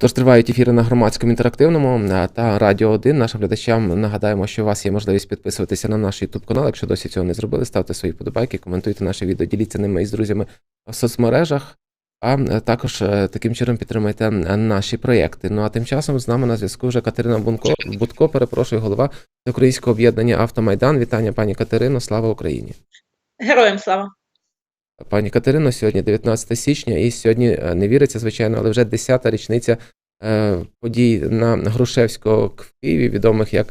Тож тривають ефіри на громадському інтерактивному та Радіо 1. Нашим глядачам нагадаємо, що у вас є можливість підписуватися на наш YouTube канал. Якщо досі цього не зробили, ставте свої подобайки, коментуйте наше відео, діліться ними із друзями в соцмережах. А е, також е, таким чином підтримайте е, наші проєкти. Ну а тим часом з нами на зв'язку вже Катерина Бунко, Будко, перепрошую, голова Українського об'єднання Автомайдан. Вітання, пані Катерино, слава Україні. Героям слава. Пані Катерино, сьогодні 19 січня, і сьогодні е, не віриться, звичайно, але вже 10-та річниця е, подій на Грушевського в Києві, відомих як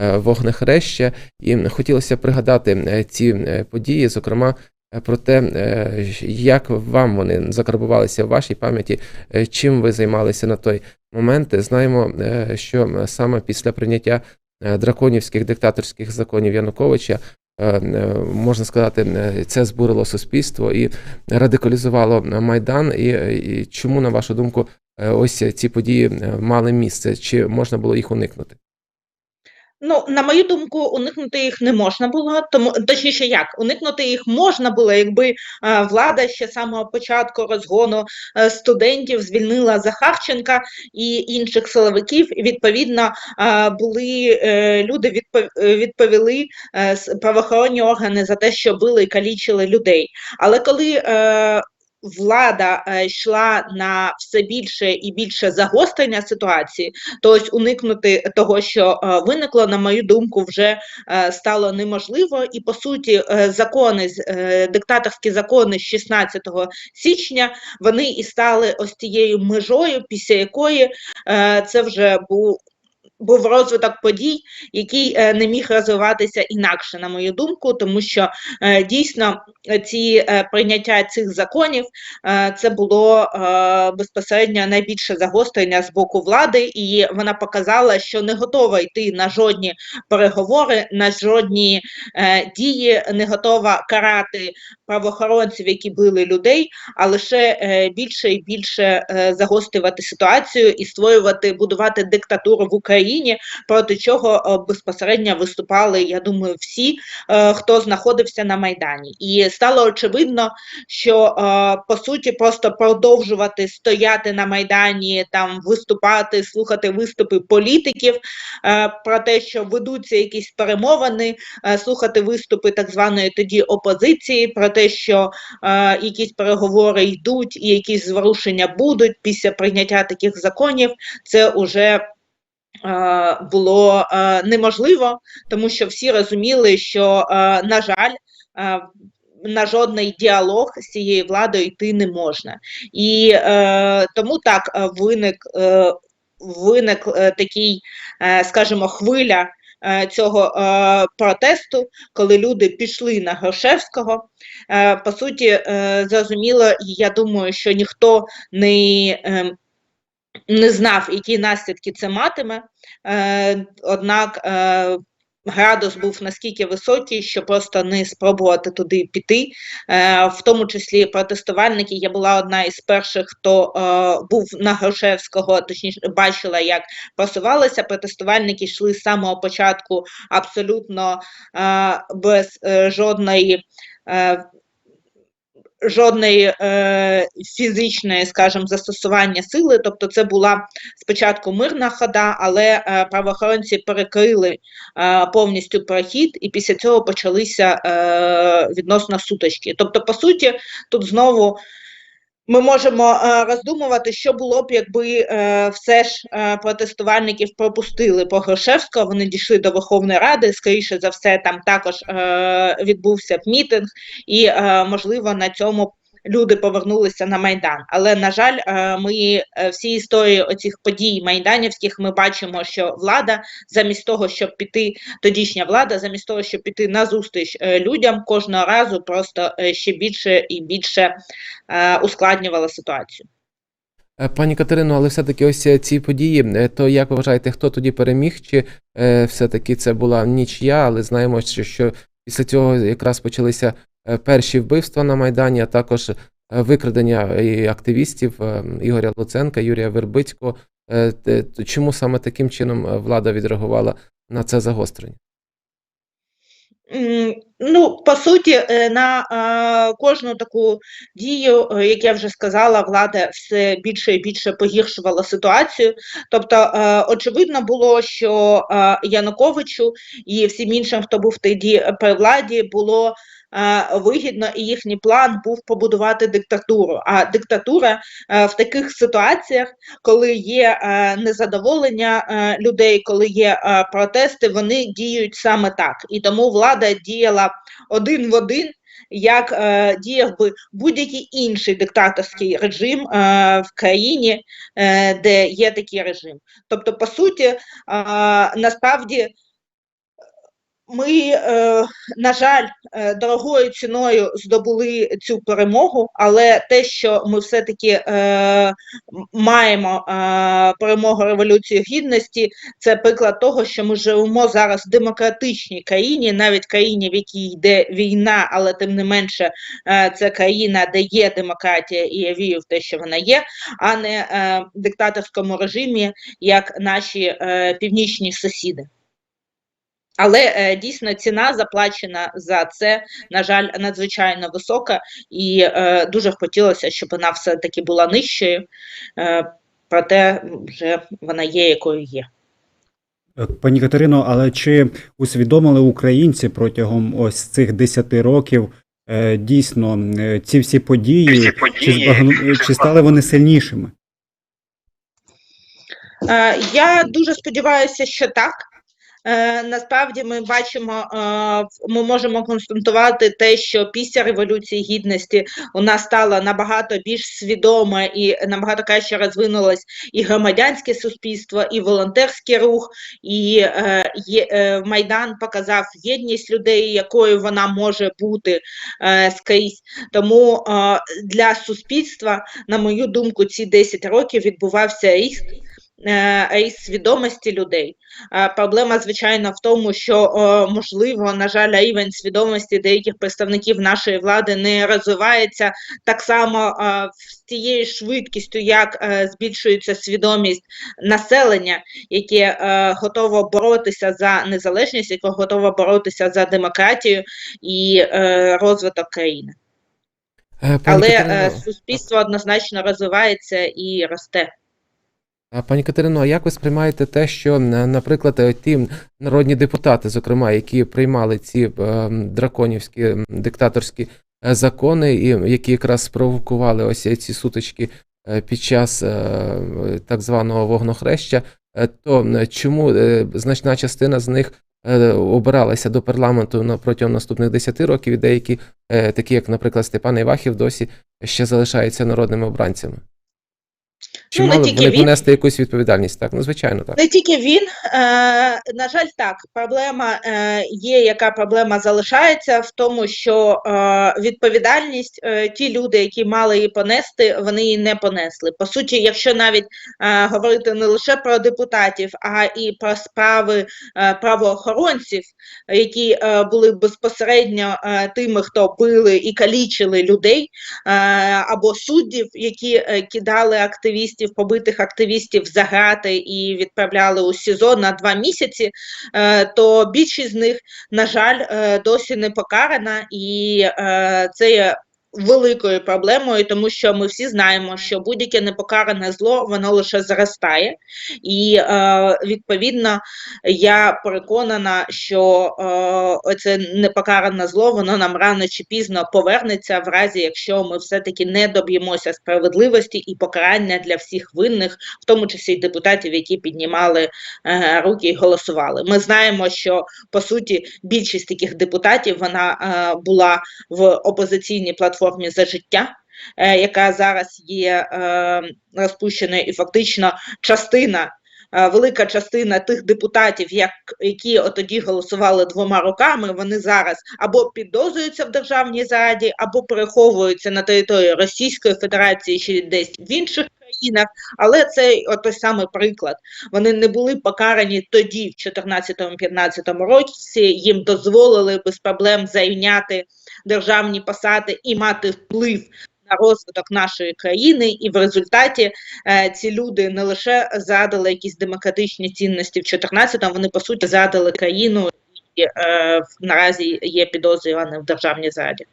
е, Вогнехреща. І хотілося пригадати ці події, зокрема. Про те, як вам вони закарбувалися в вашій пам'яті, чим ви займалися на той момент. Знаємо, що саме після прийняття драконівських диктаторських законів Януковича можна сказати, е, це збурило суспільство і радикалізувало Майдан. І, і чому, на вашу думку, е, ось ці події е, мали місце? Чи можна було їх уникнути? Ну, на мою думку, уникнути їх не можна було, тому точніше, як уникнути їх можна було, якби е, влада ще з самого початку розгону е, студентів звільнила Захарченка і інших силовиків. І відповідно е, були е, люди відпов- відповіли е, правоохоронні органи за те, що били і калічили людей. Але коли е, влада е, йшла на все більше і більше загострення ситуації, то ось уникнути того, що е, виникло, на мою думку, вже е, стало неможливо. І по суті, закони диктаторські закони з 16 січня вони і стали ось тією межою, після якої це вже був. Був розвиток подій, який е, не міг розвиватися інакше, на мою думку, тому що е, дійсно ці е, прийняття цих законів це було безпосередньо найбільше загострення з боку влади, і вона показала, що не готова йти на жодні переговори, на жодні дії, не готова карати правоохоронців, які били людей, а лише більше і більше загострювати ситуацію і створювати, будувати диктатуру в Україні, проти чого е, безпосередньо виступали, я думаю, всі, е, хто знаходився на майдані, і стало очевидно, що е, по суті просто продовжувати стояти на майдані, там виступати, слухати виступи політиків про те, що ведуться якісь перемовини, слухати виступи так званої тоді опозиції, про те, що якісь переговори йдуть і якісь зворушення будуть після прийняття таких законів. Це уже було е, неможливо, тому що всі розуміли, що, е, на жаль, е, на жодний діалог з цією владою йти не можна. І е, тому так е, виник, е, виник е, такий, е, скажімо, хвиля е, цього е, протесту, коли люди пішли на Грушевського. Е, по суті, е, зрозуміло, я думаю, що ніхто не. Е, не знав, які наслідки це матиме, е, однак е, градус був наскільки високий, що просто не спробувати туди піти. Е, в тому числі протестувальники. Я була одна із перших, хто був на Грушевського, точніше бачила, як просувалися. Протестувальники йшли з самого початку абсолютно без жодної. Жодної е, фізичної, скажімо, застосування сили, тобто це була спочатку мирна хода, але е, правоохоронці перекрили е, повністю прохід, і після цього почалися е, відносно сутички. Тобто, по суті, тут знову ми можемо е, роздумувати, що було б, якби е, все ж е, протестувальників пропустили по Грошевського. вони дійшли до Верховної Ради, скоріше за все, там також відбувся б мітинг, і, можливо, на цьому люди повернулися на Майдан. Але, на жаль, е, ми е, всі історії оцих подій майданівських ми бачимо, що влада, замість того, щоб піти, тодішня влада, замість того, щоб піти на зустріч е, людям, кожного разу просто ще більше і більше ускладнювала ситуацію. Пані Катерино, але все-таки ось ці події, то як ви вважаєте, хто тоді переміг? Чи все-таки це була нічия, але знаємо, що, після цього якраз почалися перші вбивства на Майдані, а також е, викрадення активістів е, Ігоря Луценка, Юрія Вербицького. Е, Чому саме таким чином е, влада відреагувала на це загострення? Ну, по суті, е, на е, кожну таку дію, е, як я вже сказала, влада все більше і більше погіршувала ситуацію. Тобто, е, очевидно було, що е, Януковичу і всім іншим, хто був тоді при владі, було е, вигідно, і їхній план був побудувати диктатуру. А диктатура е, в таких ситуаціях, коли є е, незадоволення е, людей, коли є протести, вони діють саме так. І тому влада діяла один в один. Як е, діяв би будь-який інший диктаторський режим е, в країні, е, де є такий режим. Тобто, по суті, е, насправді ми, е, на жаль, е, дорогою ціною здобули цю перемогу, але те, що ми все-таки е, маємо перемогу Революції Гідності, це приклад того, що ми живемо зараз в демократичній країні, навіть країні, в якій йде війна, але тим не менше це країна, де є демократія, і я вірю в те, що вона є, а не е, диктаторському режимі, як наші північні сусіди. Але е, дійсно ціна заплачена за це, на жаль, надзвичайно висока, і е, дуже хотілося, щоб вона все-таки була нижчою, е, проте вже вона є, якою є. Е, Пані Катерино, але чи усвідомили українці протягом ось цих 10 років е, дійсно е, ці всі події, Всі чи, збагну- чи стали вони сильнішими? Е, Я дуже сподіваюся, що так. Е, Насправді ми бачимо, е, ми можемо констатувати те, що після Революції Гідності у нас стало набагато більш свідоме і набагато краще розвинулось і громадянське суспільство, і волонтерський рух, і е, Майдан показав єдність людей, якою вона може бути скрізь. Тому для суспільства, на мою думку, ці 10 років відбувався ріст. Е, Ріст свідомості людей. Е, Проблема, звичайно, в тому, що е, можливо, на жаль, рівень свідомості деяких представників нашої влади не розвивається так само з тією швидкістю, як збільшується свідомість населення, яке готово боротися за незалежність, яке готово боротися за демократію і розвиток країни. Пані Але Катерино, е, суспільство однозначно розвивається і росте. А пані Катерино, а як ви сприймаєте те, що, наприклад, е, ті народні депутати, зокрема, які приймали ці е, драконівські диктаторські е, закони, і які якраз спровокували ось ці сутички е, під час е, так званого вогнохреща, е, то чому е, значна частина з них е, обиралася до парламенту протягом наступних 10 років, і деякі, е, такі як, наприклад, Степан Івахів, досі ще залишаються народними обранцями? Чи Ну, не мали тільки вони він. понести якусь відповідальність? Так, ну звичайно, так. Не тільки він, е, на жаль, так, проблема е, є, яка проблема залишається в тому, що е, відповідальність, е, ті люди, які мали її понести, вони її не понесли. По суті, якщо навіть е, говорити не лише про депутатів, а і про справи е, правоохоронців, які е, були безпосередньо е, тими, хто били і калічили людей, е, або суддів, які е, кидали активістів, побитих активістів за грати і відправляли у СІЗО на два місяці, е, то більшість з них, на жаль, е, досі не покарана, і е, це великою проблемою, тому що ми всі знаємо, що будь-яке непокаране зло воно лише зростає, і е, відповідно я переконана, що е, це непокаране зло, воно нам рано чи пізно повернеться, в разі якщо ми все-таки не доб'ємося справедливості і покарання для всіх винних, в тому числі й депутатів, які піднімали е, руки і голосували. Ми знаємо, що по суті більшість таких депутатів вона е, була в опозиційній платформі за життя. е, Яка зараз є е, розпущеною, і фактично частина е, велика частина тих депутатів, як, які тоді голосували двома руками, вони зараз або підозрюються в державній зраді, або переховуються на території Російської Федерації чи десь в інших країнах. Але це от той самий приклад. Вони не були покарані тоді, в 2014-2015 році. Їм дозволили без проблем зайняти державні посади і мати вплив на розвиток нашої країни, і в результаті е, ці люди не лише задали якісь демократичні цінності в 14-му, вони по суті задали країну е, в- наразі є підозрюваним в державній зраді.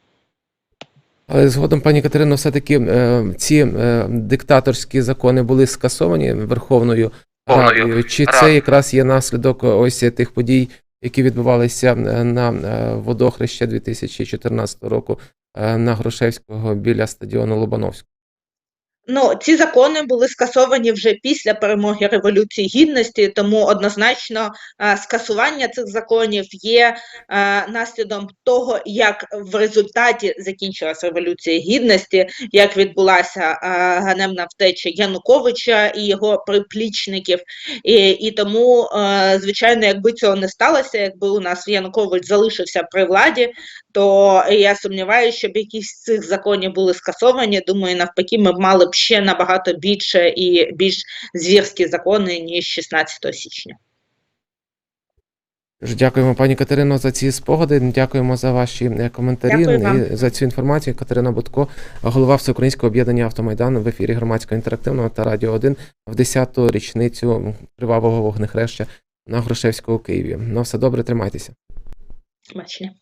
Але згодом, пані Катерино, все-таки е, ці е, диктаторські закони були скасовані Верховною Радою. Чи це якраз є наслідок ось тих подій, які відбувалися е, на е, водохреща 2014 року е, на Грушевського біля стадіону Лобановського? Ну, ці закони були скасовані вже після перемоги Революції Гідності, тому однозначно е, скасування цих законів є е, наслідом того, як в результаті закінчилася Революція Гідності, як відбулася е, ганебна втеча Януковича і його приплічників. І, і тому, звичайно, якби цього не сталося, якби у нас Янукович залишився при владі, то я сумніваюся, щоб якісь з цих законів були скасовані. Думаю, навпаки, ми б мали б ще набагато більше і більш звірські закони, ніж 16 січня. Дякуємо, пані Катерино, за ці спогади. Дякуємо за ваші е, коментарі і за цю інформацію. Катерина Будко, голова Всеукраїнського об'єднання Автомайдан в ефірі громадського інтерактивного та Радіо 1 в 10-ту річницю кривавого вогнехреща на Грушевського у Києві. Ну, все добре, тримайтеся. Бачення.